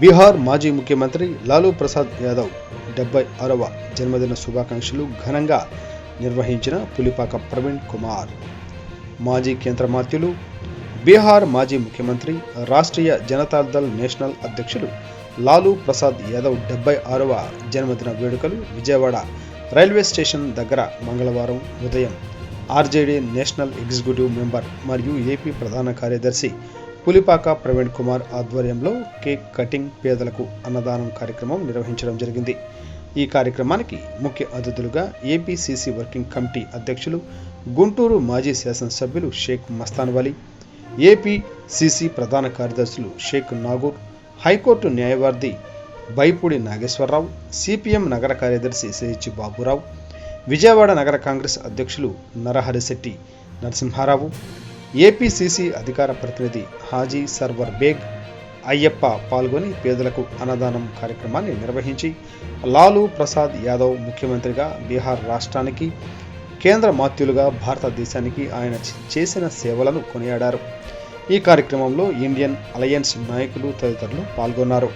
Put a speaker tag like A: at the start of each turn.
A: బీహార్ మాజీ ముఖ్యమంత్రి లాలూ ప్రసాద్ యాదవ్ డెబ్బై ఆరవ జన్మదిన శుభాకాంక్షలు ఘనంగా నిర్వహించిన పులిపాక ప్రవీణ్ కుమార్. మాజీ కేంద్ర మంత్రులు బీహార్ మాజీ ముఖ్యమంత్రి రాష్ట్రీయ జనతాదళ్ నేషనల్ అధ్యక్షులు లాలూ ప్రసాద్ యాదవ్ డెబ్బై ఆరవ జన్మదిన వేడుకలు విజయవాడ రైల్వే స్టేషన్ దగ్గర మంగళవారం ఉదయం. ఆర్జేడీ నేషనల్ ఎగ్జిక్యూటివ్ మెంబర్ మరియు ఏపీ ప్రధాన కార్యదర్శి పులిపాక ప్రవీణ్ కుమార్ ఆధ్వర్యంలో కేక్ కటింగ్ పేదలకు అన్నదానం కార్యక్రమం నిర్వహించడం జరిగింది. ఈ కార్యక్రమానికి ముఖ్య అతిథులుగా ఏపీసీసీ వర్కింగ్ కమిటీ అధ్యక్షులు గుంటూరు మాజీ శాసనసభ్యులు షేక్ మస్తాన్ వలీ ఏపీసీసీ ప్రధాన కార్యదర్శులు షేక్ నాగూర్ హైకోర్టు న్యాయవాది బైపూడి నాగేశ్వరరావు సిపిఎం నగర కార్యదర్శి సిహెచ్ బాబురావు విజయవాడ నగర కాంగ్రెస్ అధ్యక్షులు నరహరిశెట్టి నరసింహారావు ఏపీసీసీ అధికార ప్రతినిధి హాజీ సర్వర్ బేగ్ అయ్యప్ప పాల్గొని పేదలకు అన్నదానం కార్యక్రమాన్ని నిర్వహించి లాలూ ప్రసాద్ యాదవ్ ముఖ్యమంత్రిగా బీహార్ రాష్ట్రానికి కేంద్ర మాత్యులుగా భారతదేశానికి ఆయన చేసిన సేవలను కొనియాడారు. ఈ కార్యక్రమంలో ఇండియన్ అలయన్స్ నాయకులు తదితరులు పాల్గొన్నారు.